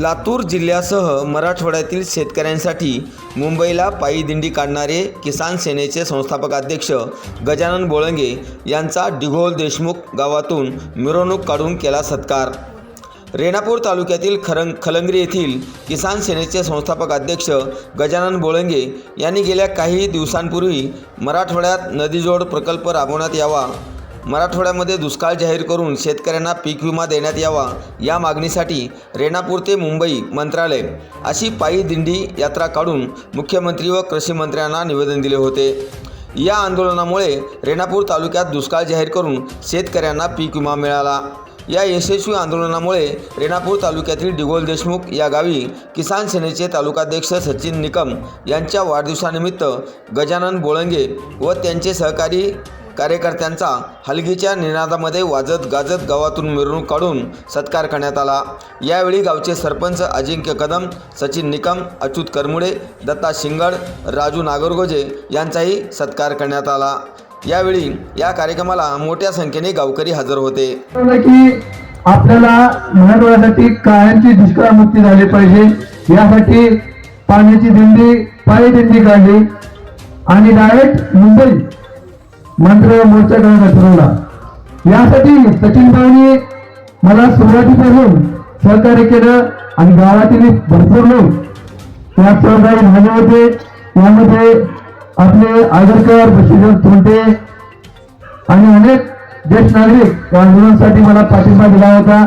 लातूर जिल्ह्यासह मराठवाड्यातील शेतकऱ्यांसाठी मुंबईला पायी दिंडी काढणारे किसान सेनेचे संस्थापक अध्यक्ष गजानन बोळंगे यांचा डिघोल देशमुख गावातून मिरवणूक काढून केला सत्कार. रेणापूर तालुक्यातील खरंग खलंगरी येथील किसान सेनेचे संस्थापक अध्यक्ष गजानन बोळंगे यांनी गेल्या काही दिवसांपूर्वी मराठवाड्यात नदीजोड प्रकल्प राबवण्यात यावा मराठवाड्यामध्ये दुष्काळ जाहीर करून शेतकऱ्यांना पीक विमा देण्यात यावा या मागणीसाठी रेणापूर ते मुंबई मंत्रालय अशी पायी दिंडी यात्रा काढून मुख्यमंत्री व कृषी मंत्र्यांना निवेदन दिले होते. या आंदोलनामुळे रेणापूर तालुक्यात दुष्काळ जाहीर करून शेतकऱ्यांना पीक विमा मिळाला. या यशस्वी आंदोलनामुळे रेणापूर तालुक्यातील डिगोल देशमुख या गावी किसान सेनेचे तालुकाध्यक्ष सचिन निकम यांच्या वाढदिवसानिमित्त गजानन बोळंगे व त्यांचे सहकारी कार्यकर्त्यांचा हलगीच्या निनादामध्ये वाजत गाजत गावातून मिरवणूक काढून सत्कार करण्यात आला. यावेळी गावचे सरपंच अजिंक्य कदम सचिन निकम अच्युत करमुडे दत्ता शिंगड राजू नागरगोजे यांचाही सत्कार करण्यात आला. यावेळी या कार्यक्रमाला मोठ्या संख्येने गावकरी हजर होते. की आपल्याला मराठवाड्यासाठी कायमची दुष्काळमुक्ती झाली पाहिजे. यासाठी पाण्याची दिंडी पायी दिंडी काढली. आणि डायरेक्ट मुंबई मंत्र मोर्चा करण्याचा ठरवला. यासाठी सचिन भाऊनी मला सुरुवातीपासून सहकार्य केलं आणि गावातील भरपूर लोक यात सहभागी झाले होते. यामध्ये आपले आगरकर बशीधर थोंटे आणि अनेक ज्येष्ठ नागरिक या आंदोलनासाठी मला पाठिंबा दिला होता.